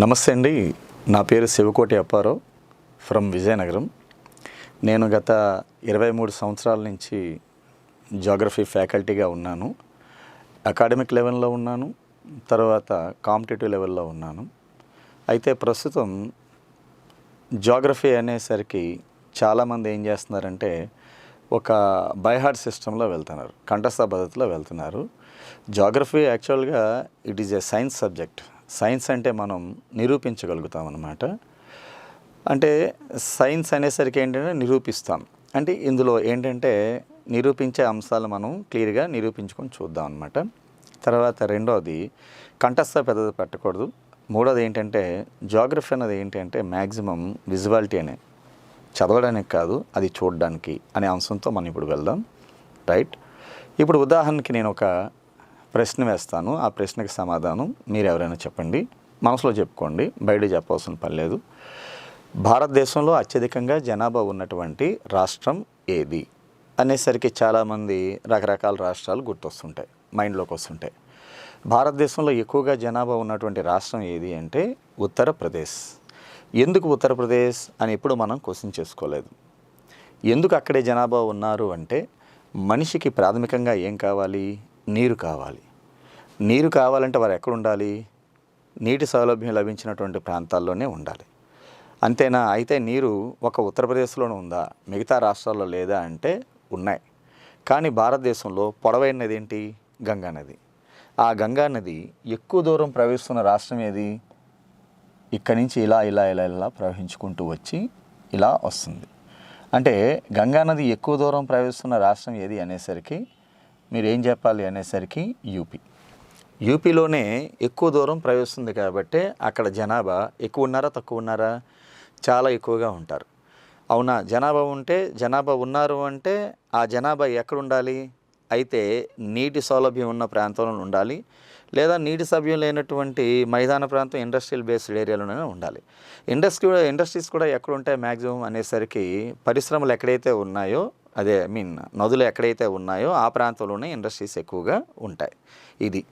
నమస్తే అండి. నా పేరు శివకోటి అప్పారావు. ఫ్రమ్ విజయనగరం. నేను గత ఇరవై మూడు సంవత్సరాల నుంచి జాగ్రఫీ ఫ్యాకల్టీగా ఉన్నాను. అకాడమిక్ లెవెల్లో ఉన్నాను. తర్వాత కాంపిటేటివ్ లెవెల్లో ఉన్నాను. అయితే ప్రస్తుతం జాగ్రఫీ అనేసరికి చాలామంది ఏం చేస్తున్నారంటే ఒక బైహార్ట్ సిస్టంలో వెళ్తున్నారు. కంఠస్థ పద్ధతిలో వెళ్తున్నారు. జాగ్రఫీ యాక్చువల్గా it is a science subject. Science అంటే మనం నిరూపించగలుగుతాం అన్నమాట అంటే సైన్స్ అనేసరికి ఏంటంటే నిరూపిస్తాం. అంటే ఇందులో ఏంటంటే నిరూపించే అంశాలు మనం క్లియర్గా నిరూపించుకొని చూద్దాం అనమాట తర్వాత రెండోది కంఠస్థ పెద్దది పెట్టకూడదు. మూడోది ఏంటంటే జాగ్రఫీ అనేది ఏంటంటే మ్యాక్సిమం విజువాలిటీ అనే. చదవడానికి కాదు అది చూడడానికి అనే అంశంతో మనం ఇప్పుడు వెళ్దాం. రైట్? ఇప్పుడు ఉదాహరణకి నేను ఒక ప్రశ్న వేస్తాను. ఆ ప్రశ్నకి సమాధానం మీరు ఎవరైనా చెప్పండి. మనసులో చెప్పుకోండి. బయట చెప్పవలసిన పని లేదు. భారతదేశంలో అత్యధికంగా జనాభా ఉన్నటువంటి రాష్ట్రం ఏది? అనేసరికి చాలామంది రకరకాల రాష్ట్రాలు గుర్తొస్తుంటాయి. మైండ్లోకి వస్తుంటాయి. భారతదేశంలో ఎక్కువగా జనాభా ఉన్నటువంటి రాష్ట్రం ఏది అంటే ఉత్తరప్రదేశ్. ఎందుకు ఉత్తరప్రదేశ్ అని ఎప్పుడు మనం క్వశ్చన్ చేసుకోలేదు. ఎందుకు అక్కడే జనాభా ఉన్నారు అంటే మనిషికి ప్రాథమికంగా ఏం కావాలి? నీరు కావాలి. నీరు కావాలంటే వారు ఎక్కడ ఉండాలి నీటి సౌలభ్యం లభించినటువంటి ప్రాంతాల్లోనే ఉండాలి. అంతేనా? అయితే నీరు ఒక ఉత్తరప్రదేశ్లోనే ఉందా? మిగతా రాష్ట్రాల్లో లేదా అంటే ఉన్నాయి. కానీ భారతదేశంలో పొడవైన నది ఏంటి గంగా నది. ఆ గంగా నది ఎక్కువ దూరం ప్రవహిస్తున్న రాష్ట్రం ఏది? ఇక్కడి నుంచి ఇలా ఇలా ఇలా ఇలా ప్రవహించుకుంటూ వచ్చి ఇలా వస్తుంది. అంటే గంగా నది ఎక్కువ దూరం ప్రవహిస్తున్న రాష్ట్రం ఏది అనేసరికి మీరు ఏం చెప్పాలి అనేసరికి యూపీ. యూపీలోనే ఎక్కువ దూరం ప్రవహిస్తుంది కాబట్టి అక్కడ జనాభా ఎక్కువ ఉన్నారా తక్కువ ఉన్నారా? చాలా ఎక్కువగా ఉంటారు. అవునా? జనాభా ఉంటే జనాభా ఉన్నారు అంటే ఆ జనాభా ఎక్కడ ఉండాలి అయితే నీటి సౌలభ్యం ఉన్న ప్రాంతంలో ఉండాలి. లేదా నీటి సభ్యం లేనటువంటి మైదాన ప్రాంతం ఇండస్ట్రియల్ బేస్డ్ ఏరియాలోనే ఉండాలి. ఇండస్ట్రీ ఇండస్ట్రీస్ కూడా ఎక్కడ ఉంటాయి మ్యాక్సిమం అనేసరికి పరిశ్రమలు ఎక్కడైతే ఉన్నాయో అదే ఐ మీన్ నదులు ఎక్కడైతే ఉన్నాయో ఆ ప్రాంతంలోనే ఇండస్ట్రీస్ ఎక్కువగా ఉంటాయి. ఇది.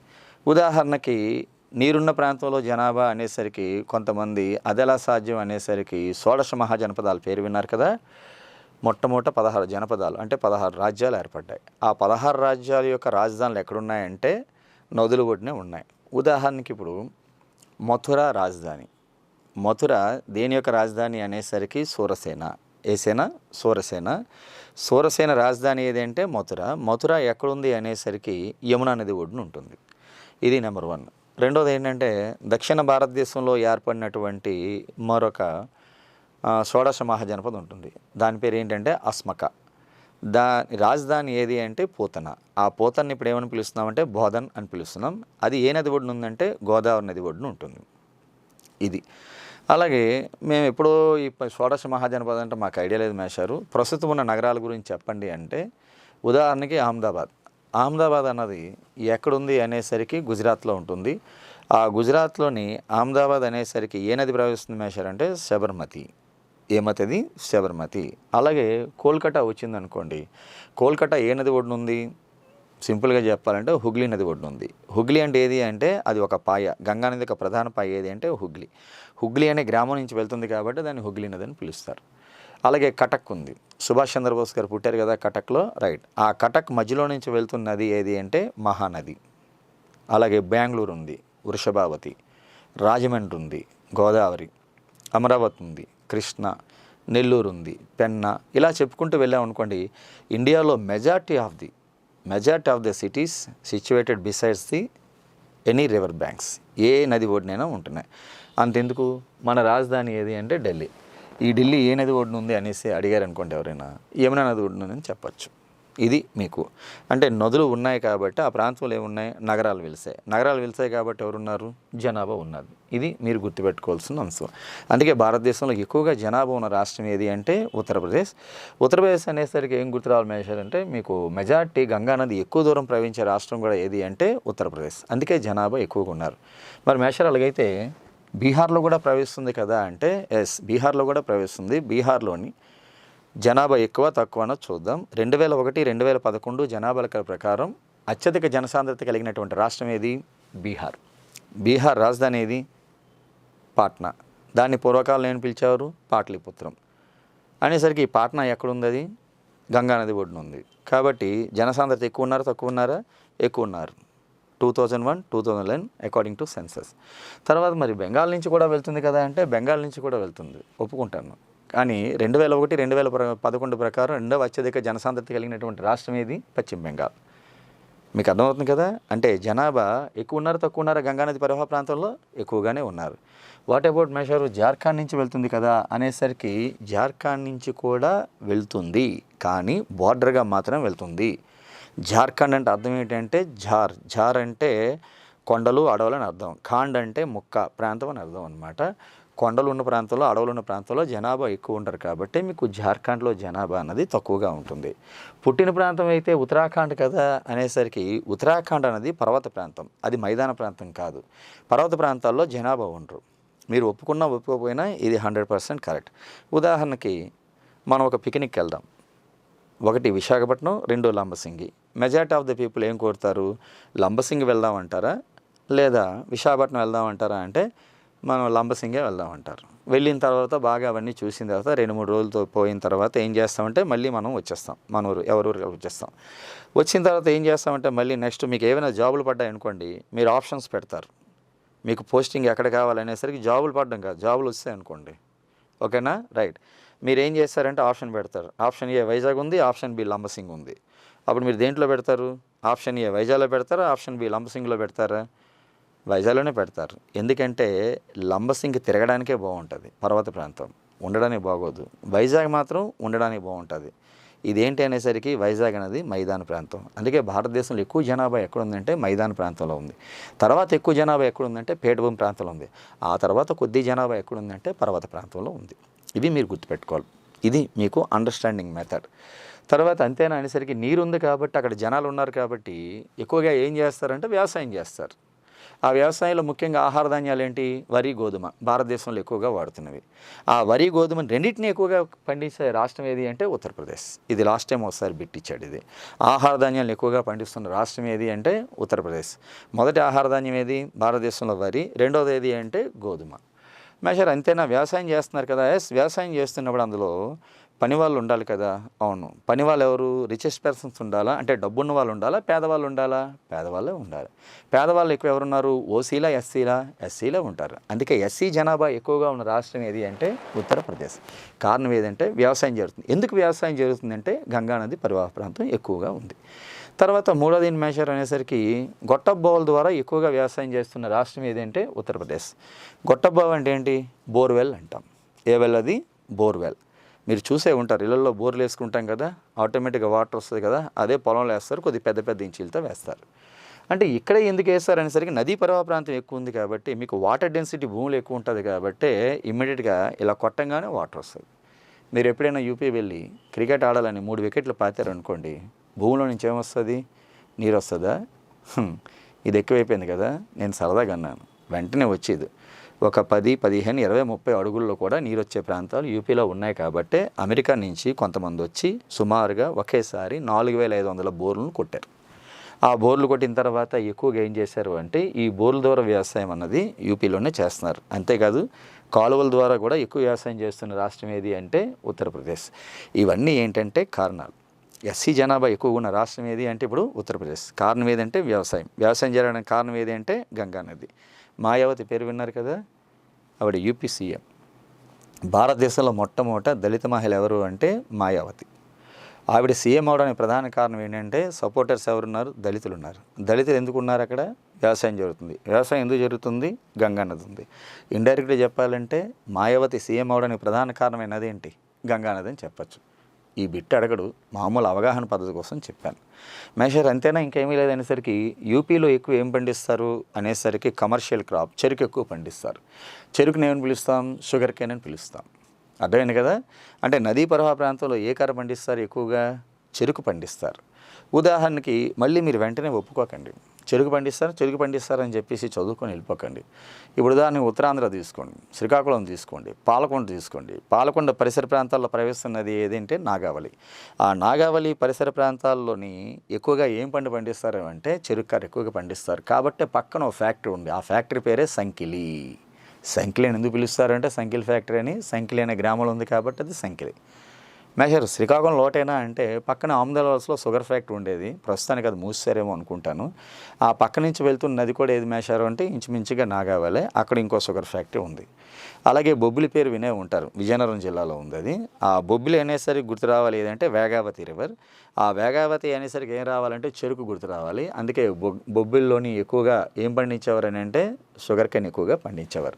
ఉదాహరణకి నీరున్న ప్రాంతంలో జనాభా అనేసరికి కొంతమంది అదెలా సాధ్యం అనేసరికి షోడశ మహాజనపదాల పేరు విన్నారు కదా. మొట్టమొదట పదహారు జనపదాలు అంటే పదహారు రాజ్యాలు ఏర్పడ్డాయి. ఆ పదహారు రాజ్యాల యొక్క రాజధానులు ఎక్కడున్నాయంటే నదులు ఒడినే ఉన్నాయి. ఉదాహరణకి ఇప్పుడు మథుర రాజధాని. మథుర దేని యొక్క రాజధాని అనేసరికి సూరసేన. ఏ సేన? సూరసేన. సూరసేన రాజధాని ఏది అంటే మథుర. మథుర ఎక్కడుంది అనేసరికి యమునా నది ఒడ్డున ఉంటుంది. ఇది నెంబర్ వన్. రెండోది ఏంటంటే దక్షిణ భారతదేశంలో ఏర్పడినటువంటి మరొక షోడశ మహాజనపద ఉంటుంది. దాని పేరు ఏంటంటే అస్మక. దా రాజధాని ఏది అంటే పూతన. ఆ పూతన్ని ఇప్పుడు ఏమని పిలుస్తున్నామంటే బోధన్ అని పిలుస్తున్నాం. అది ఏ నది ఒడ్డున ఉందంటే గోదావరి నది ఒడ్డున ఉంటుంది. ఇది. అలాగే మేము ఎప్పుడో ఈ షోడశ మహాజనపదం అంటే మాకు ఐడియా లేదు మేషారు ప్రస్తుతం ఉన్న నగరాల గురించి చెప్పండి అంటే ఉదాహరణకి అహ్మదాబాద్. అహ్మదాబాద్ అన్నది ఎక్కడుంది అనేసరికి గుజరాత్లో ఉంటుంది. ఆ గుజరాత్లోని అహ్మదాబాద్ అనేసరికి ఏ నది ప్రవహిస్తుంది మేషారంటే శబర్మతి. ఏమతది శబర్మతి. అలాగే కోల్కతా వచ్చింది అనుకోండి కోల్కతా ఏ నది ఒడ్డునుంది? సింపుల్గా చెప్పాలంటే హుగ్లీ నది ఒడ్డు ఉంది. హుగ్లీ అంటే ఏది అంటే అది ఒక పాయ గంగా నది ఒక ప్రధాన పాయ ఏది అంటే హుగ్లీ. హుగ్లీ అనే గ్రామం నుంచి వెళ్తుంది కాబట్టి దాన్ని హుగ్లీ నది అని పిలుస్తారు. అలాగే కటక్ ఉంది. సుభాష్ చంద్రబోస్ గారు పుట్టారు కదా కటక్లో రైట్. ఆ కటక్ మధ్యలో నుంచి వెళ్తున్న నది ఏది అంటే మహానది. అలాగే బెంగళూరు ఉంది వృషభావతి. రాజమండ్రి ఉంది గోదావరి. అమరావతి ఉంది కృష్ణ. నెల్లూరు ఉంది పెన్న. ఇలా చెప్పుకుంటూ వెళ్ళామనుకోండి ఇండియాలో majority of the majority of the cities situated besides the any river banks ఏ నది ఒడ్డునైనా ఉంటున్నాయి. అంతెందుకు? మన రాజధాని ఏది అంటే ఢిల్లీ. ఈ ఢిల్లీ ఏ నది ఒడ్డున ఉంది అనేసి అడిగారు అనుకోండి ఎవరైనా ఏమైనా నది ఒడ్డునని చెప్పచ్చు. ఇది మీకు. అంటే నదులు ఉన్నాయి కాబట్టి ఆ ప్రాంతంలో ఏమున్నాయి? నగరాలు వెలిసాయి. నగరాలు వెలిసాయి కాబట్టి ఎవరున్నారు? జనాభా ఉన్నది. ఇది మీరు గుర్తుపెట్టుకోవాల్సిన అంశం. అందుకే భారతదేశంలో ఎక్కువగా జనాభా ఉన్న రాష్ట్రం ఏది అంటే ఉత్తరప్రదేశ్. ఉత్తరప్రదేశ్ అనేసరికి ఏం గుర్తు రావాలి మేషర్ అంటే మీకు మెజార్టీ గంగా నది ఎక్కువ దూరం ప్రవహించే రాష్ట్రం కూడా ఏది అంటే ఉత్తరప్రదేశ్. అందుకే జనాభా ఎక్కువగా ఉన్నారు. మరి మేషర్ అలాగైతే బీహార్లో కూడా ప్రవేశిస్తుంది కదా అంటే ఎస్ బీహార్లో కూడా ప్రవహిస్తుంది. బీహార్లోని జనాభా ఎక్కువ తక్కువనో చూద్దాం. రెండు వేల ఒకటి రెండు వేల పదకొండు జనాభా లెక్కల ప్రకారం అత్యధిక జనసాంద్రత కలిగినటువంటి రాష్ట్రం ఏది? బీహార్. బీహార్ రాజధాని ఏది? పాట్నా. దాన్ని పూర్వకాలం ఏం పిలిచేవారు పాటలీపుత్రం. అనేసరికి పాట్నా ఎక్కడుంది అది? గంగానది ఒడ్డున ఉంది. కాబట్టి జనసాంద్రత ఎక్కువ ఉన్నారా తక్కువ ఉన్నారా? ఎక్కువ ఉన్నారు. Two thousand one two thousand eleven according to census తర్వాత మరి బెంగాల్ నుంచి కూడా వెళ్తుంది కదా అంటే బెంగాల్ నుంచి కూడా వెళ్తుంది. ఒప్పుకుంటాను. కానీ రెండు వేల ఒకటి రెండు వేల ప్ర- పదకొండు ప్రకారం రెండవ అత్యధిక జనసాంద్రత కలిగినటువంటి రాష్ట్రం ఏది? పశ్చిమ బెంగాల్. మీకు అర్థమవుతుంది కదా? అంటే జనాభా ఎక్కువ ఉన్నారు తక్కువ ఉన్నారు గంగానది పరివాహ ప్రాంతంలో ఎక్కువగానే ఉన్నారు. వాట్ అబౌట్ మెషర్ జార్ఖండ్ నుంచి వెళ్తుంది కదా అనేసరికి జార్ఖండ్ నుంచి కూడా వెళ్తుంది కానీ బార్డర్గా మాత్రం వెళ్తుంది. జార్ఖండ్ అంటే అర్థం ఏంటంటే జార్. జార్ అంటే కొండలు అడవులు అని అర్థం. ఖాండ్ అంటే ముక్క ప్రాంతం అని అర్థం అనమాట కొండలు ఉన్న ప్రాంతంలో అడవులు ఉన్న ప్రాంతంలో జనాభా ఎక్కువ ఉంటారు కాబట్టి మీకు జార్ఖండ్లో జనాభా అన్నది తక్కువగా ఉంటుంది. పుట్టిన ప్రాంతం అయితే ఉత్తరాఖండ్ కదా అనేసరికి ఉత్తరాఖండ్ అనేది పర్వత ప్రాంతం. అది మైదాన ప్రాంతం కాదు. పర్వత ప్రాంతాల్లో జనాభా ఉండరు. మీరు ఒప్పుకున్నా ఒప్పుకోకపోయినా ఇది హండ్రెడ్ పర్సెంట్ కరెక్ట్. ఉదాహరణకి మనం ఒక పిక్నిక్ వెళ్దాం. ఒకటి విశాఖపట్నం రెండు Lambasingi. Majority of the people ఏం కోరుతారు? లంబసింగి వెళ్దామంటారా లేదా విశాఖపట్నం వెళ్దాం అంటారా అంటే మనం లంబసింగే వెళ్దాం అంటారు వెళ్ళిన తర్వాత బాగా అవన్నీ చూసిన తర్వాత రెండు మూడు రోజులతో పోయిన తర్వాత ఏం చేస్తామంటే మళ్ళీ మనం వచ్చేస్తాం. మన ఊరు ఎవరూరు వచ్చేస్తాం. వచ్చిన తర్వాత ఏం చేస్తామంటే మళ్ళీ నెక్స్ట్ మీకు ఏమైనా జాబులు పడ్డాయి అనుకోండి మీరు ఆప్షన్స్ పెడతారు. మీకు పోస్టింగ్ ఎక్కడ కావాలనేసరికి జాబులు పడ్డం కాదు జాబులు వస్తాయి అనుకోండి. ఓకేనా? రైట్. మీరు ఏం చేస్తారంటే ఆప్షన్ పెడతారు. ఆప్షన్ ఏ వైజాగ్ ఉంది ఆప్షన్ బి లంబసింగ్ ఉంది. అప్పుడు మీరు దేంట్లో పెడతారు? ఆప్షన్ ఏ వైజాగ్లో పెడతారా? ఆప్షన్ బి లంబసింగ్లో పెడతారా? వైజాగ్లోనే పెడతారు. ఎందుకంటే లంబసింగ్ తిరగడానికే బాగుంటుంది పర్వత ప్రాంతం. ఉండడానికి బాగోదు. వైజాగ్ మాత్రం ఉండడానికి బాగుంటుంది. ఇదేంటి అనేసరికి వైజాగ్ అనేది మైదాన ప్రాంతం. అందుకే భారతదేశంలో ఎక్కువ జనాభా ఎక్కడ ఉందంటే మైదాన ప్రాంతంలో ఉంది. తర్వాత ఎక్కువ జనాభా ఎక్కడ ఉందంటే పేటభూమి ప్రాంతంలో ఉంది. ఆ తర్వాత కొద్ది జనాభా ఎక్కడ ఉందంటే పర్వత ప్రాంతంలో ఉంది. ఇది మీరు గుర్తుపెట్టుకోవాలి. ఇది మీకు అండర్స్టాండింగ్ మెథడ్ తర్వాత అంతేనా అనేసరికి నీరు ఉంది కాబట్టి అక్కడ జనాలు ఉన్నారు కాబట్టి ఎక్కువగా ఏం చేస్తారంటే వ్యవసాయం చేస్తారు. ఆ వ్యవసాయంలో ముఖ్యంగా ఆహార ధాన్యాలు ఏంటి వరి గోధుమ. భారతదేశంలో ఎక్కువగా వాడుతున్నవి. ఆ వరి గోధుమ రెండింటిని ఎక్కువగా పండించే రాష్ట్రం ఏది అంటే ఉత్తరప్రదేశ్. ఇది లాస్ట్ టైం ఒకసారి బిట్టిచ్చాడు ఇది. ఆహార ధాన్యాలను ఎక్కువగా పండిస్తున్న రాష్ట్రం ఏది అంటే ఉత్తరప్రదేశ్. మొదటి ఆహార ధాన్యం ఏది? భారతదేశంలో వరి. రెండవది ఏది అంటే గోధుమ. మేషర్ అంతేనా వ్యవసాయం చేస్తున్నారు కదా ఎస్ వ్యవసాయం చేస్తున్నప్పుడు అందులో పని వాళ్ళు ఉండాలి కదా. అవును. పని వాళ్ళు ఎవరు రిచెస్ట్ పర్సన్స్ ఉండాలా? అంటే డబ్బున్న వాళ్ళు ఉండాలా? పేదవాళ్ళు ఉండాలా? పేదవాళ్ళే ఉండాలి. పేదవాళ్ళు ఎక్కువ ఎవరున్నారు? ఓసీలా ఎస్సీలా? ఎస్సీలా ఉంటారు. అందుకే ఎస్సీ జనాభా ఎక్కువగా ఉన్న రాష్ట్రం ఏది అంటే ఉత్తరప్రదేశ్. కారణం ఏదంటే వ్యవసాయం జరుగుతుంది. ఎందుకు వ్యవసాయం జరుగుతుందంటే గంగానది పరివాహ ప్రాంతం ఎక్కువగా ఉంది. తర్వాత మూడోది మేషర్ అనేసరికి గొట్టబావుల ద్వారా ఎక్కువగా వ్యవసాయం చేస్తున్న రాష్ట్రం ఏదంటే ఉత్తరప్రదేశ్. గొట్టబావు అంటే ఏంటి? బోర్వెల్ అంటాం. ఏ వెల్ అది? బోర్వెల్. మీరు చూసే ఉంటారు. ఇళ్ళల్లో బోర్లు వేసుకుంటాం కదా ఆటోమేటిక్గా వాటర్ వస్తుంది కదా అదే పొలంలో వేస్తారు కొద్ది పెద్ద పెద్ద ఇంచీలతో వేస్తారు. అంటే ఇక్కడే ఎందుకు వేస్తారు అనేసరికి నదీ పర్వా ప్రాంతం ఎక్కువ ఉంది కాబట్టి మీకు వాటర్ డెన్సిటీ భూములు ఎక్కువ ఉంటుంది కాబట్టి ఇమ్మీడియట్గా ఇలా కొట్టంగానే వాటర్ వస్తుంది. మీరు ఎప్పుడైనా యూపీ వెళ్ళి క్రికెట్ ఆడాలని మూడు వికెట్లు పాతారనుకోండి భూమిలో నుంచి ఏమొస్తుంది నీరు వస్తుందా? ఇది ఎక్కువైపోయింది కదా నేను సరదాగా అన్నాను. వెంటనే వచ్చేది. ఒక పది పదిహేను ఇరవై ముప్పై అడుగుల్లో కూడా నీరు వచ్చే ప్రాంతాలు యూపీలో ఉన్నాయి కాబట్టి అమెరికా నుంచి కొంతమంది వచ్చి సుమారుగా ఒకేసారి నాలుగు వేల ఐదు వందల బోర్లను కొట్టారు. ఆ బోర్లు కొట్టిన తర్వాత ఎక్కువగా ఏం చేశారు అంటే ఈ బోర్ల ద్వారా వ్యవసాయం అన్నది యూపీలోనే చేస్తున్నారు. అంతేకాదు కాలువల ద్వారా కూడా ఎక్కువ వ్యవసాయం చేస్తున్న రాష్ట్రం ఏది అంటే ఉత్తరప్రదేశ్. ఇవన్నీ ఏంటంటే కారణాలు. ఎస్సీ జనాభా ఎక్కువగా ఉన్న రాష్ట్రం ఏది అంటే ఇప్పుడు ఉత్తరప్రదేశ్. కారణం ఏదంటే వ్యవసాయం. వ్యవసాయం జరగడానికి కారణం ఏది అంటే గంగా నది మాయావతి పేరు విన్నారు కదా? ఆవిడ యూపీ సీఎం. భారతదేశంలో మొట్టమొదట దళిత మహిళ ఎవరు అంటే మాయావతి. ఆవిడ సీఎం అవడానికి ప్రధాన కారణం ఏంటంటే సపోర్టర్స్ ఎవరున్నారు? దళితులు ఉన్నారు దళితులు ఎందుకు ఉన్నారు అక్కడ? వ్యవసాయం జరుగుతుంది. వ్యవసాయం ఎందుకు జరుగుతుంది? గంగా నది ఉంది. ఇండైరెక్ట్గా చెప్పాలంటే మాయావతి సీఎం అవడానికి ప్రధాన కారణమైనది ఏంటి? గంగా నది అని చెప్పచ్చు. ఈ బిట్ అడగడు మామూలు అవగాహన పద్ధతి కోసం చెప్పాను. మేషర్ అంతేనా? ఇంకేమీ లేదనేసరికి యూపీలో ఎక్కువ ఏం పండిస్తారు అనేసరికి కమర్షియల్ క్రాప్ చెరుకు ఎక్కువ పండిస్తారు. చెరుకుని ఏమని పిలుస్తాం? షుగర్ కేన్ అని పిలుస్తాం. అర్థమైంది కదా? అంటే నదీ ప్రవాహ ప్రాంతంలో ఏ కార పండిస్తారు ఎక్కువగా? చెరుకు పండిస్తారు. ఉదాహరణకి మళ్ళీ మీరు వెంటనే ఒప్పుకోకండి. చెరుకు పండిస్తారు చెరుకు పండిస్తారని చెప్పేసి చదువుకొని వెళ్ళిపోకండి. ఇప్పుడు దాన్ని ఉత్తరాంధ్ర తీసుకోండి శ్రీకాకుళం తీసుకోండి పాలకొండ తీసుకోండి. పాలకొండ పరిసర ప్రాంతాల్లో ప్రవేశిస్తున్నది ఏదంటే నాగావళి. ఆ నాగావళి పరిసర ప్రాంతాల్లోని ఎక్కువగా ఏం పంట పండిస్తారు అంటే చెరుకు కారు ఎక్కువగా పండిస్తారు. కాబట్టి పక్కన ఒక ఫ్యాక్టరీ ఉంది ఆ ఫ్యాక్టరీ పేరే సంకిలి. సంకిలి అని ఎందుకు పిలుస్తారంటే సంకిలి ఫ్యాక్టరీ అని సంకిలి అనే గ్రామంలో ఉంది కాబట్టి అది సంకిలి. మేషర్ శ్రీకాకుళం లోటేనా అంటే పక్కన ఆమ్దలవలసలో షుగర్ ఫ్యాక్టరీ ఉండేది. ప్రస్తుతానికి అది మూసేరేమో అనుకుంటాను. ఆ పక్క నుంచి వెళ్తున్న నది కూడా ఏది మేషారు అంటే ఇంచుమించుగా నాగావాలే. అక్కడ ఇంకో షుగర్ ఫ్యాక్టరీ ఉంది. అలాగే బొబ్బిలి పేరు వినే ఉంటారు. విజయనగరం జిల్లాలో ఉంది అది ఆ బొబ్బిలి అనేసరికి గుర్తు రావాలి ఏదంటే వేగావతి రివర్. ఆ వేగావతి అనేసరికి ఏం రావాలంటే చెరుకు గుర్తు రావాలి. అందుకే బొ ఎక్కువగా ఏం పండించేవారు అని అంటే షుగర్ కెన్ ఎక్కువగా పండించేవారు.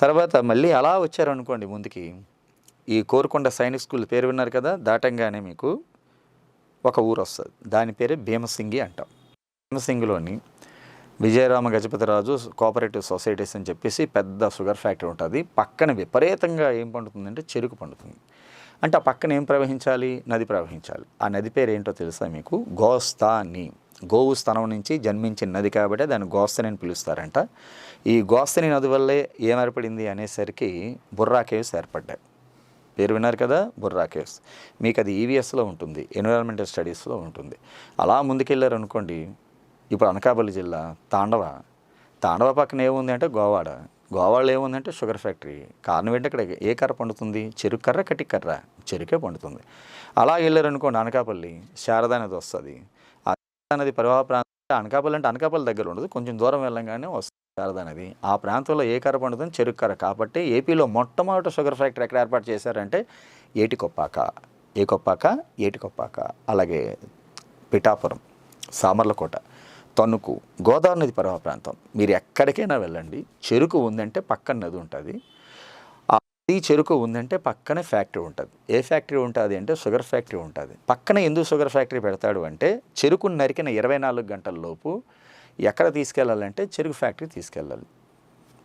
తర్వాత మళ్ళీ అలా వచ్చారనుకోండి ముందుకి. ఈ కోరుకొండ సైనిక్ స్కూల్ పేరు విన్నారు కదా? దాటంగానే మీకు ఒక ఊరు వస్తుంది. దాని పేరే భీమసింగి అంటాం. భీమసింగిలోని విజయరామ గజపతిరాజు కోఆపరేటివ్ సొసైటీస్ అని చెప్పేసి పెద్ద షుగర్ ఫ్యాక్టరీ ఉంటుంది. పక్కన విపరీతంగా ఏం పండుతుందంటే చెరుకు పండుతుంది. అంటే ఆ పక్కన ఏం ప్రవహించాలి? నది ప్రవహించాలి. ఆ నది పేరు ఏంటో తెలుసా మీకు? గోస్తాని గోవు స్థనం నుంచి జన్మించిన నది కాబట్టి దాన్ని గోస్తని అని పిలుస్తారంట. ఈ గోస్తని నది వల్లే ఏం ఏర్పడింది అనేసరికి బుర్రా కేవ్స్ ఏర్పడ్డాయి. పేరు విన్నారు కదా? బుర్రా కేవ్స్ మీకు అది ఈవీఎస్లో ఉంటుంది ఎన్విరాన్మెంటల్ స్టడీస్లో ఉంటుంది. అలా ముందుకెళ్ళారు అనుకోండి ఇప్పుడు అనకాపల్లి జిల్లా తాండవ. తాండవ పక్కన ఏముంది అంటే గోవాడ. గోవాడలో ఏముందంటే షుగర్ ఫ్యాక్టరీ. కారణం ఏంటి అక్కడ ఏ కర్ర పండుతుంది? చెరుకు కర్ర కటి కర్ర? చెరుకే పండుతుంది. అలా వెళ్ళారు అనుకోండి అనకాపల్లి శారదా నది వస్తుంది. ఆ నది ప్రవాహ ప్రాంతం. అనకాపల్లి అంటే అనకాపల్లి దగ్గర ఉండదు కొంచెం దూరం వెళ్ళంగానే వస్తుంది. శారదా ఆ ప్రాంతంలో ఏ కర్ర పండుతుంది చెరుకు కర్ర. కాబట్టి ఏపీలో మొట్టమొదటి షుగర్ ఫ్యాక్టరీ ఎక్కడ ఏర్పాటు చేశారంటే ఏటికొప్పాక. ఏ కొప్పాక ఏటికొప్పాక. అలాగే పిఠాపురం సామర్లకోట తణుకు గోదావరి నది పర్వ ప్రాంతం. మీరు ఎక్కడికైనా వెళ్ళండి. చెరుకు ఉందంటే పక్కన నది ఉంటుంది. ఆ నది చెరుకు ఉందంటే పక్కనే ఫ్యాక్టరీ ఉంటుంది. ఏ ఫ్యాక్టరీ ఉంటుంది అంటే షుగర్ ఫ్యాక్టరీ ఉంటుంది. పక్కన ఎందుకు షుగర్ ఫ్యాక్టరీ పెడతాడు అంటే చెరుకును నరికిన ఇరవై నాలుగు గంటల లోపు ఎక్కడ తీసుకెళ్ళాలంటే చెరుకు ఫ్యాక్టరీ తీసుకెళ్ళాలి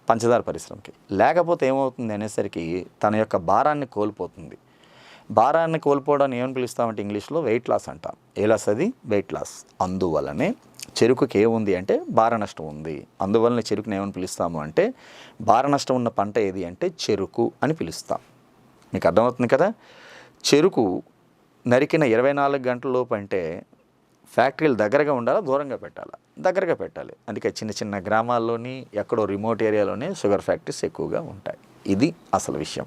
పంచదార పరిశ్రమకి. లేకపోతే ఏమవుతుంది అనేసరికి తన యొక్క భారాన్ని కోల్పోతుంది. భారాన్ని కోల్పోవడం ఏమని పిలుస్తామంటే ఇంగ్లీష్లో వెయిట్ లాస్ అంటాం. ఏ లాస్ అది? Weight loss. అందువలనే చెరుకుకి ఏముంది అంటే భార నష్టం ఉంది. అందువలన చెరుకుని ఏమని పిలుస్తాము అంటే భార నష్టం ఉన్న పంట ఏది అంటే చెరుకు అని పిలుస్తాం. మీకు అర్థమవుతుంది కదా? చెరుకు నరికిన ఇరవై నాలుగు గంటల లోపు అంటే ఫ్యాక్టరీలు దగ్గరగా ఉండాలా దూరంగా పెట్టాలా? దగ్గరగా పెట్టాలి. అందుకే చిన్న చిన్న గ్రామాల్లోని ఎక్కడో రిమోట్ ఏరియాలోనే షుగర్ ఫ్యాక్టరీస్ ఎక్కువగా ఉంటాయి. ఇది అసలు విషయం.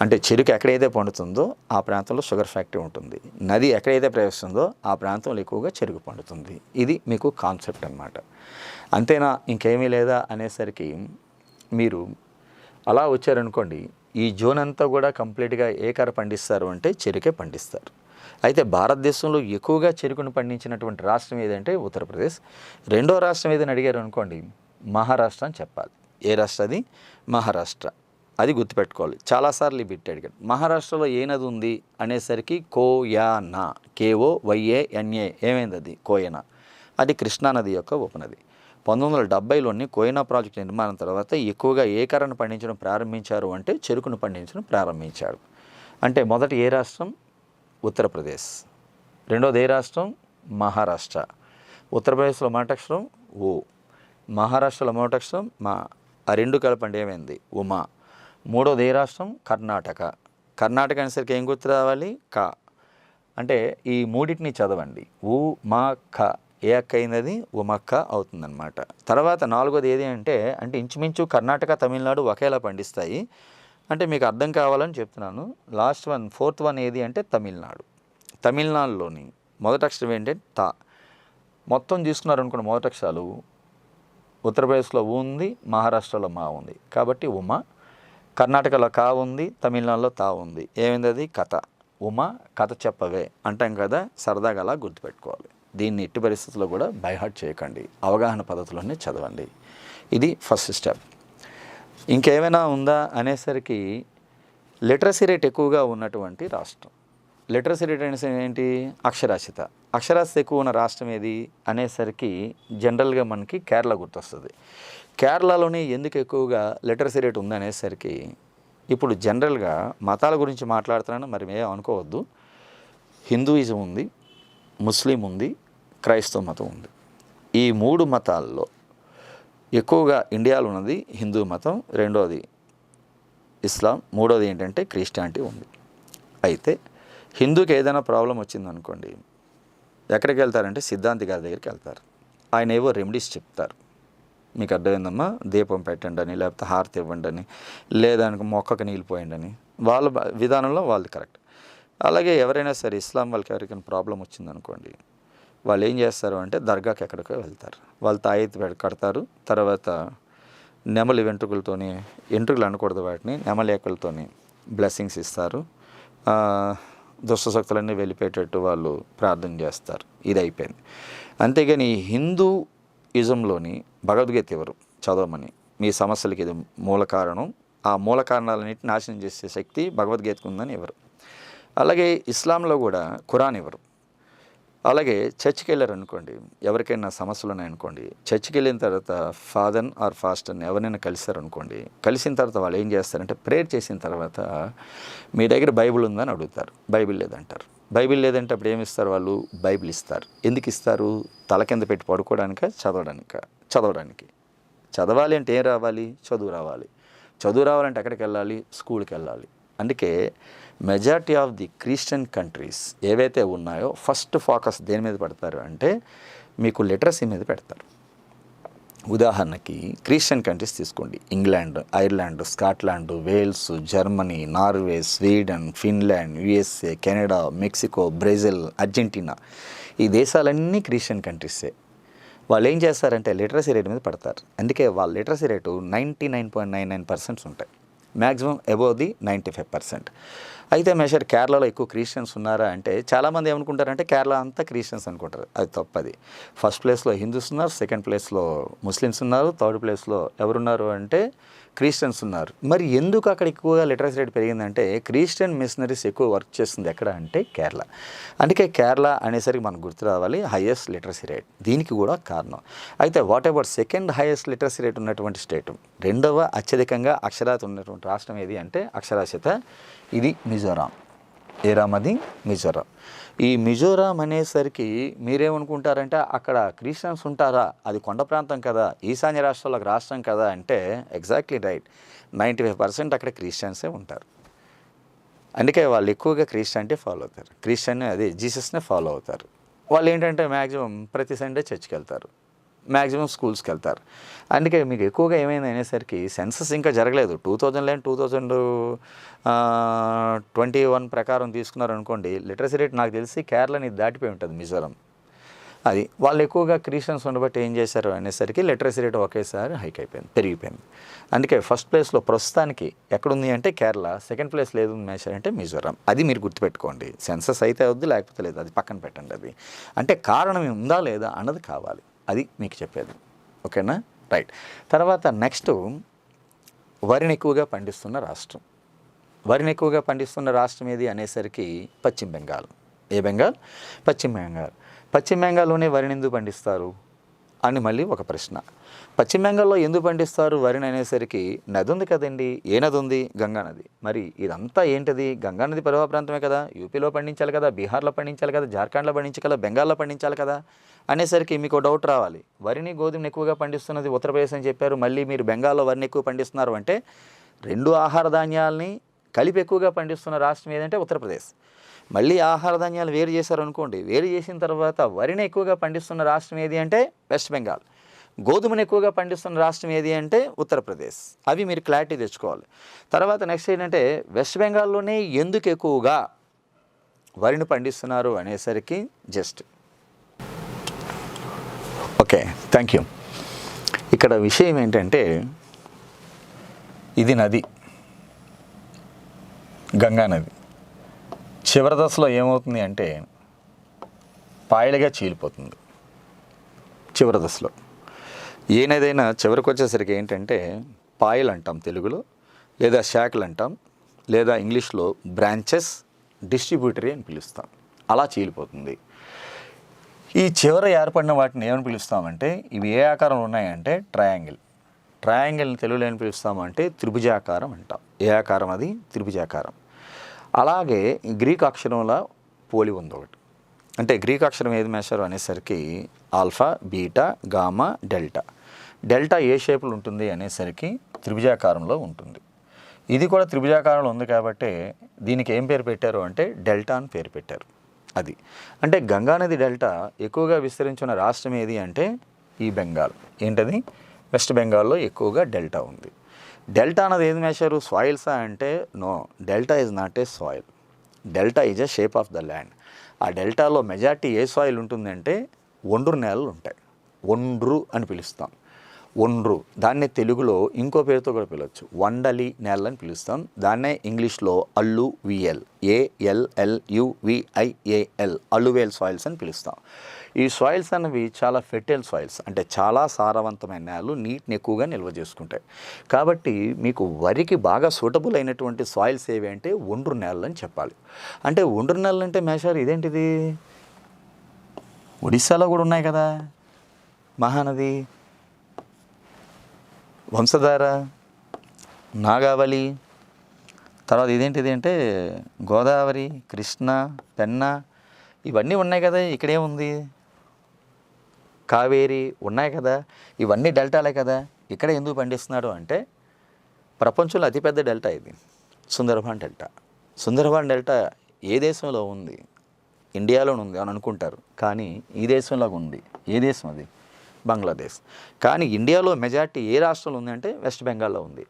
అంటే చెరుకు ఎక్కడైతే పండుతుందో ఆ ప్రాంతంలో షుగర్ ఫ్యాక్టరీ ఉంటుంది. నది ఎక్కడైతే ప్రవేశిస్తుందో ఆ ప్రాంతంలో ఎక్కువగా చెరుకు పండుతుంది. ఇది మీకు కాన్సెప్ట్ అన్నమాట. అంతేనా? ఇంకేమీ లేదా అనేసరికి మీరు అలా వచ్చారనుకోండి ఈ జోన్ అంతా కూడా కంప్లీట్గా ఏ కర పండిస్తారు అంటే చెరుకే పండిస్తారు. అయితే భారతదేశంలో ఎక్కువగా చెరుకును పండించినటువంటి రాష్ట్రం ఏదంటే ఉత్తరప్రదేశ్. రెండో రాష్ట్రం ఏదని అడిగారు అనుకోండి మహారాష్ట్ర అని చెప్పాలి. ఏ రాష్ట్ర అది? మహారాష్ట్ర. అది గుర్తుపెట్టుకోవాలి. చాలాసార్లు ఈ బిట్ అడిగాడు మహారాష్ట్రలో ఏ నది ఉంది అనేసరికి కోయానా కేఓ వైఏ ఎన్ఏ ఏమైంది అది? కోయనా. అది కృష్ణా నది యొక్క ఉపనది. పంతొమ్మిది వందల డెబ్బైలోని కోయనా ప్రాజెక్ట్ నిర్మాణం తర్వాత ఎక్కువగా ఏ కర్రను పండించడం ప్రారంభించారు అంటే చెరుకును పండించడం ప్రారంభించారు. అంటే మొదటి ఏ రాష్ట్రం? ఉత్తరప్రదేశ్. రెండోది ఏ రాష్ట్రం? మహారాష్ట్ర. ఉత్తరప్రదేశ్లో మాటక్షరం ఓ మహారాష్ట్రలో మొదటక్షరం మా. ఆ రెండు కలపండి ఏమైంది? ఉమా. మూడోది ఏ రాష్ట్రం? కర్ణాటక. కర్ణాటక అనేసరికి ఏం గుర్తు రావాలి? క. అంటే ఈ మూడింటిని చదవండి. ఉ మా క. ఏ అక్క అయినది ఉమక్క అవుతుందన్నమాట. తర్వాత నాలుగోది ఏది అంటే అంటే ఇంచుమించు కర్ణాటక తమిళనాడు ఒకేలా పండిస్తాయి. అంటే మీకు అర్థం కావాలని చెప్తున్నాను. లాస్ట్ వన్ ఫోర్త్ వన్ ఏది అంటే తమిళనాడు. తమిళనాడులోని మొదటి అక్షరం ఏంటంటే తా. మొత్తం తీసుకున్నారనుకున్న మొదటి అక్షరాలు. ఉత్తరప్రదేశ్లో ఊ ఉంది మహారాష్ట్రలో మా ఉంది. కాబట్టి ఉమ. కర్ణాటకలో కా ఉంది తమిళనాడులో తా ఉంది. ఏమైంది అది? కథ. ఉమ కథ చెప్పవే అంటాం కదా సరదాగా అలా గుర్తుపెట్టుకోవాలి. దీన్ని ఎట్టి పరిస్థితుల్లో కూడా బైహార్ట్ చేయకండి. అవగాహన పద్ధతిలోనే చదవండి. ఇది ఫస్ట్ స్టెప్. ఇంకేమైనా ఉందా అనేసరికి లిటరసీ రేట్ ఎక్కువగా ఉన్నటువంటి రాష్ట్రం. లిటరసీ రేట్ అనేసి ఏంటి? అక్షరాస్యత. అక్షరాస్యత ఎక్కువ ఉన్న రాష్ట్రం ఏది అనేసరికి జనరల్గా మనకి కేరళ గుర్తొస్తుంది. కేరళలోనే ఎందుకు ఎక్కువగా లిటరసీ రేట్ ఉందనేసరికి ఇప్పుడు జనరల్గా మతాల గురించి మాట్లాడుతున్నాను మరి మేము అనుకోవద్దు. హిందూయిజం ఉంది ముస్లిం ఉంది క్రైస్తవ మతం ఉంది. ఈ మూడు మతాల్లో ఎక్కువగా ఇండియాలో ఉన్నది హిందూ మతం రెండోది ఇస్లాం మూడోది ఏంటంటే క్రిస్టియానిటీ ఉంది. అయితే హిందూకి ఏదైనా ప్రాబ్లం వచ్చిందనుకోండి ఎక్కడికి వెళ్తారంటే సిద్ధాంతి గారి దగ్గరికి వెళ్తారు. ఆయన ఏవో రెమెడీస్ చెప్తారు. మీకు అర్థమైందమ్మా? దీపం పెట్టండి అని లేకపోతే హారతి ఇవ్వండి అని లేదానికి మొక్కకు నీళ్ళు పోయండి అని వాళ్ళ విధానంలో వాళ్ళది కరెక్ట్. అలాగే ఎవరైనా సరే ఇస్లాం వాళ్ళకి ఎవరికైనా ప్రాబ్లం వచ్చిందనుకోండి వాళ్ళు ఏం చేస్తారు అంటే దర్గాకి ఎక్కడికో వెళ్తారు. వాళ్ళు తాయెత్తు కడతారు. తర్వాత నెమలి వెంట్రుకలతోని వెంట్రుకలు అనకూడదు వాటిని నెమలేకలతోని బ్లెస్సింగ్స్ ఇస్తారు. దుష్టశక్తులన్నీ వెళ్ళిపోయేటట్టు వాళ్ళు ప్రార్థన చేస్తారు. ఇది అయిపోయింది. అంతేగాని హిందూ ఇజంలోని భగవద్గీత ఎవరు? చదవమని. మీ సమస్యలకి ఇది మూల కారణం. ఆ మూల కారణాలన్నింటిని నాశనం చేసే శక్తి భగవద్గీతకు ఉందని ఎవరు? అలాగే ఇస్లాంలో కూడా ఖురాన్ ఇవ్వరు అలాగే చర్చికి వెళ్ళారు అనుకోండి ఎవరికైనా సమస్యలు ఉన్నాయనుకోండి చర్చికి వెళ్ళిన తర్వాత ఫాదర్ ఆర్ ఫాస్టర్ని ఎవరైనా కలిశారు అనుకోండి కలిసిన తర్వాత వాళ్ళు ఏం చేస్తారంటే ప్రేయర్ చేసిన తర్వాత మీ దగ్గర బైబిల్ ఉందని అడుగుతారు. బైబిల్ లేదంటారు. బైబిల్ లేదంటే అప్పుడు ఏమిస్తారు వాళ్ళు? బైబిల్ ఇస్తారు. ఎందుకు ఇస్తారు? తల కింద పెట్టి పడుకోవడానిక చదవడానిక? చదవడానికి. చదవాలి అంటే ఏం రావాలి? చదువు రావాలి. చదువు రావాలంటే ఎక్కడికి వెళ్ళాలి స్కూల్కి వెళ్ళాలి అందుకే majority of the Christian countries ఏవైతే ఉన్నాయో ఫస్ట్ ఫోకస్ దేని మీద పెడతారు అంటే మీకు లిటరసీ మీద పెడతారు. ఉదాహరణకి క్రిస్టియన్ కంట్రీస్ తీసుకోండి. England Ireland Scotland Wales Germany Norway Sweden Finland USA Canada Mexico Brazil Argentina. ఈ దేశాలన్నీ క్రిస్టియన్ కంట్రీసే. వాళ్ళు ఏం చేస్తారంటే లిటరసీ రేట్ మీద పడతారు. అందుకే వాళ్ళ literacy rate ninety nine point nine nine percents ఉంటాయి. Maximum above the ninety five percent. అయితే మెషర్ కేరళలో ఎక్కువ క్రిస్టియన్స్ ఉన్నారా అంటే చాలామంది ఏమనుకుంటారంటే కేరళ అంతా క్రిస్టియన్స్ అనుకుంటారు. అది తప్పది. ఫస్ట్ ప్లేస్లో హిందూస్ ఉన్నారు సెకండ్ ప్లేస్లో ముస్లిమ్స్ ఉన్నారు థర్డ్ ప్లేస్లో ఎవరున్నారు అంటే క్రిస్టియన్స్ ఉన్నారు. మరి ఎందుకు అక్కడ ఎక్కువగా లిటరసీ రేట్ పెరిగిందంటే క్రిస్టియన్ మిషనరీస్ ఎక్కువ వర్క్ చేస్తుంది ఎక్కడ అంటే కేరళ. అందుకే కేరళ అనేసరికి మనకు గుర్తు రావాలి హైయెస్ట్ లిటరసీ రేట్. దీనికి కూడా కారణం. అయితే what about second highest literacy rate ఉన్నటువంటి స్టేట్? రెండవ అత్యధికంగా అక్షరాత ఉన్నటువంటి రాష్ట్రం ఏది అంటే అక్షరాస్యత? ఇది మిజోరాం. ఏ మిజోరాం. ఈ మిజోరాం అనేసరికి మీరేమనుకుంటారంటే అక్కడ క్రిస్టియన్స్ ఉంటారా? అది కొండ ప్రాంతం కదా ఈశాన్య రాష్ట్రాలకు రాష్ట్రం కదా అంటే exactly right. Ninety five percent అక్కడ క్రిస్టియన్సే ఉంటారు. అందుకే వాళ్ళు ఎక్కువగా క్రిస్టియానిటీ ఫాలో అవుతారు. క్రిస్టియన్ అదే జీసస్నే ఫాలో అవుతారు. వాళ్ళు ఏంటంటే మ్యాక్సిమం ప్రతి సండే చర్చ్కి వెళ్తారు. మ్యాక్సిమం స్కూల్స్కి వెళ్తారు. అందుకే మీకు ఎక్కువగా ఏమైంది అనేసరికి సెన్సస్ ఇంకా జరగలేదు. టూ థౌజండ్ లేని టూ థౌజండ్ ట్వంటీ వన్ ప్రకారం తీసుకున్నారు అనుకోండి లిటరసీ రేట్ నాకు తెలిసి కేరళని దాటిపోయి ఉంటుంది మిజోరం. అది వాళ్ళు ఎక్కువగా క్రిస్టియన్స్ ఉండబట్టి ఏం చేశారు అనేసరికి లిటరసీ రేట్ ఒకేసారి హైక్ అయిపోయింది పెరిగిపోయింది. అందుకే ఫస్ట్ ప్లేస్లో ప్రస్తుతానికి ఎక్కడుంది అంటే కేరళ సెకండ్ ప్లేస్ లేదు మ్యాచ్ అంటే మిజోరాం. అది మీరు గుర్తుపెట్టుకోండి. సెన్సస్ అయితే వద్దు లేకపోతే లేదు. అది పక్కన పెట్టండి అది. అంటే కారణం ఉందా లేదా అన్నది కావాలి. అది మీకు చెప్పేది. ఓకేనా? రైట్. తర్వాత నెక్స్ట్ వరిని ఎక్కువగా పండిస్తున్న రాష్ట్రం. వరిని ఎక్కువగా పండిస్తున్న రాష్ట్రం ఏది అనేసరికి పశ్చిమ బెంగాల్. ఏ బెంగాల్? పశ్చిమ బెంగాల్. పశ్చిమ బెంగాల్లోనే వరిని ఎందుకు పండిస్తారు? అని మళ్ళీ ఒక ప్రశ్న. పశ్చిమ బెంగాల్లో ఎందుకు పండిస్తారు వరిని అనేసరికి నది ఉంది కదండి ఏ నది ఉంది గంగా నది. మరి ఇదంతా ఏంటిది? గంగా నది పరివాహ ప్రాంతమే కదా. యూపీలో పండించాలి కదా బీహార్లో పండించాలి కదా జార్ఖండ్లో పండించాలి కదా బెంగాల్లో పండించాలి కదా. అనేసరికి మీకు డౌట్ రావాలి. వరిని గోధుమని ఎక్కువగా పండిస్తున్నది ఉత్తరప్రదేశ్ అని చెప్పారు. మళ్ళీ మీరు బెంగాల్లో వరిని ఎక్కువ పండిస్తున్నారు అంటే రెండు ఆహార ధాన్యాలని కలిపి ఎక్కువగా పండిస్తున్న రాష్ట్రం ఏదంటే ఉత్తరప్రదేశ్. మళ్ళీ ఆహార ధాన్యాలు వేరు చేశారు అనుకోండి వేరు చేసిన తర్వాత వరిని ఎక్కువగా పండిస్తున్న రాష్ట్రం ఏది అంటే వెస్ట్ బెంగాల్. గోధుమను ఎక్కువగా పండిస్తున్న రాష్ట్రం ఏది అంటే ఉత్తరప్రదేశ్. అవి మీరు క్లారిటీ తెచ్చుకోవాలి. తర్వాత నెక్స్ట్ ఏంటంటే వెస్ట్ బెంగాల్లోనే ఎందుకు ఎక్కువగా వరిని పండిస్తున్నారు అనేసరికి జస్ట్. Okay thank you. ఇక్కడ విషయం ఏంటంటే ఇది నది గంగా నది. చివరి దశలో ఏమవుతుంది అంటే పాయలుగా చీలిపోతుంది. చివరి దశలో. ఏనేదైనా చివరికి వచ్చేసరికి ఏంటంటే పాయలు అంటాం తెలుగులో లేదా శాఖలు అంటాం లేదా ఇంగ్లీష్లో బ్రాంచెస్ డిస్ట్రిబ్యూటరీ అని పిలుస్తాం. అలా చీలిపోతుంది. ఈ చివర ఏర్పడిన వాటిని ఏమని పిలుస్తామంటే ఇవి ఏ ఆకారంలో ఉన్నాయంటే ట్రయాంగిల్. ట్రయాంగిల్ని తెలుగులో ఏమని పిలుస్తామంటే త్రిభుజాకారం అంటాం. ఏ ఆకారం అది? త్రిభుజాకారం. అలాగే గ్రీక్ అక్షరంలో పోలి ఉంది ఒకటి. అంటే గ్రీక్ అక్షరం ఏది మేశారు అనేసరికి alpha beta gamma delta. Delta ఏ షేపులు ఉంటుంది అనేసరికి త్రిభుజాకారంలో ఉంటుంది. ఇది కూడా త్రిభుజాకారంలో ఉంది కాబట్టి దీనికి ఏం పేరు పెట్టారు అంటే డెల్టా అని పేరు పెట్టారు. అది. అంటే గంగానది డెల్టా ఎక్కువగా విస్తరించిన రాష్ట్రం ఏది అంటే ఈ బెంగాల్. ఏంటది? వెస్ట్ బెంగాల్లో ఎక్కువగా డెల్టా ఉంది. డెల్టా అన్నది ఏది మేషారు సాయిల్సా అంటే no delta is not a soil delta is a shape of the land ఆ డెల్టాలో మెజారిటీ ఏ సాయిల్ ఉంటుందంటే ఒండ్రు నేలలు ఉంటాయి. ఒండ్రు అని పిలుస్తాం. ఒండ్రు. దాన్నే తెలుగులో ఇంకో పేరుతో కూడా పిలవచ్చు. వండలి నెల అని పిలుస్తాం. దాన్నే ఇంగ్లీష్లో alluvial. A L L alluvial alluvial soils అని పిలుస్తాం. ఈ సాయిల్స్ అనేవి చాలా ఫెర్టైల్ సాయిల్స్. అంటే చాలా సారవంతమైన నేలలు నీటిని ఎక్కువగా నిల్వ చేసుకుంటాయి. కాబట్టి మీకు వరికి బాగా సూటబుల్ అయినటువంటి సాయిల్స్ ఏవి అంటే ఒండ్రు నేలలు అని చెప్పాలి. అంటే ఒండ్రు నేలలు అంటే మేషారు ఇదేంటిది? ఒడిస్సాలో కూడా ఉన్నాయి కదా? మహానది? వంశధార నాగావళి తర్వాత ఇదేంటిది అంటే గోదావరి కృష్ణ పెన్న ఇవన్నీ ఉన్నాయి కదా ఇక్కడేముంది కావేరి ఉన్నాయి కదా ఇవన్నీ డెల్టాలే కదా ఇక్కడ ఎందుకు పండిస్తున్నాడు అంటే ప్రపంచంలో అతిపెద్ద డెల్టా ఇది సుందరబాన్ డెల్టా. సుందరబాన్ డెల్టా ఏ దేశంలో ఉంది? ఇండియాలోనే ఉంది అని అనుకుంటారు కానీ ఈ దేశంలో ఉంది. ఏ దేశం అది? బంగ్లాదేశ్. కానీ ఇండియాలో మెజార్టీ ఏ రాష్ట్రంలో ఉందంటే వెస్ట్ బెంగాల్లో ఉంది.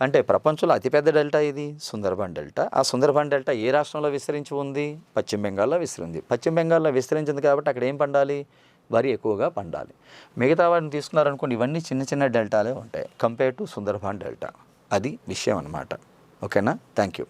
అంటే ప్రపంచంలో అతిపెద్ద డెల్టా ఇది సుందర్బాన్ డెల్టా. ఆ సుందర్బన్ డెల్టా ఏ రాష్ట్రంలో విస్తరించి ఉంది? పశ్చిమ బెంగాల్లో విస్తరింది. పశ్చిమ బెంగాల్లో విస్తరించింది కాబట్టి అక్కడ ఏం పండాలి? వరి ఎక్కువగా పండాలి. మిగతా వాటిని తీసుకున్నారనుకోండి ఇవన్నీ చిన్న చిన్న డెల్టాలే ఉంటాయి. Compare to Sundarban delta. అది విషయం అనమాట ఓకేనా? Thank you